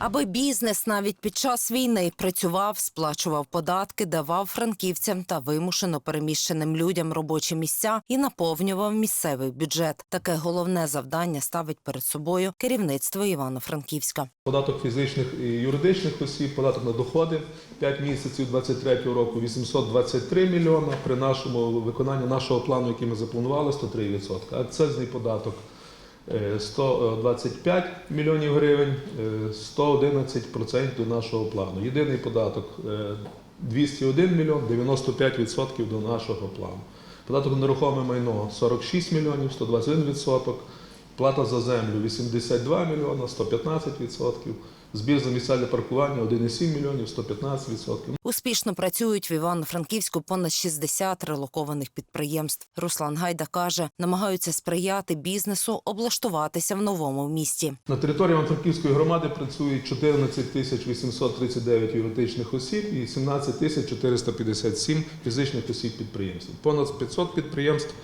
Аби бізнес навіть під час війни працював, сплачував податки, давав франківцям та вимушено переміщеним людям робочі місця і наповнював місцевий бюджет. Таке головне завдання ставить перед собою керівництво Івано-Франківська. Податок фізичних і юридичних осіб, податок на доходи 5 місяців 23 року 823 мільйона. При нашому виконанні нашого плану, який ми запланували, 103%. Акцизний податок е, 125 мільйонів гривень, е, 111% до нашого плану. Єдиний податок е, 201 мільйон, 95% до нашого плану. Податок на нерухоме майно 46 мільйонів, 121%. Плата за землю 82 мільйона, 115%. Збір за місця для паркування 1,7 мільйонів, 115%. Успішно працюють в Івано-Франківську понад 60 релокованих підприємств. Руслан Гайда каже, намагаються сприяти бізнесу облаштуватися в новому місті. На території Івано-Франківської громади працюють 14 тисяч 839 юридичних осіб і 17 тисяч 457 фізичних осіб підприємств. Понад 500 підприємств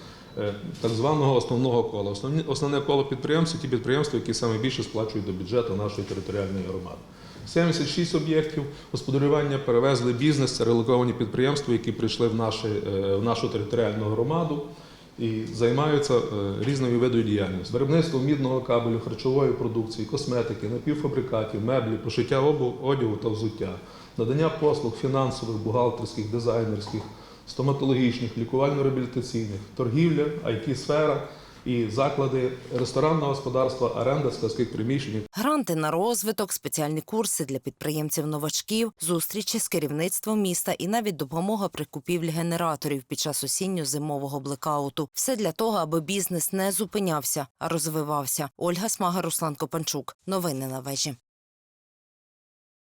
так званого основного кола. Основні, основне коло підприємств – ті підприємства, які саме більше сплачують до бюджету нашої територіальної громади. 76 об'єктів господарювання перевезли бізнес, це релоковані підприємства, які прийшли в, наші, е, в нашу територіальну громаду і займаються е, різною видою діяльності. Виробництво мідного кабелю, харчової продукції, косметики, напівфабрикатів, меблі, пошиття одягу та взуття, надання послуг фінансових, бухгалтерських, дизайнерських, стоматологічних, лікувально-реабілітаційних, торгівля, IT-сфера і заклади ресторанного господарства, оренда складських приміщень Гранти на розвиток, спеціальні курси для підприємців-новачків, зустрічі з керівництвом міста і навіть допомога при купівлі генераторів під час осінньо-зимового блекауту. Все для того, аби бізнес не зупинявся, а розвивався. Ольга Смага, Руслан Копанчук. Новини на вежі.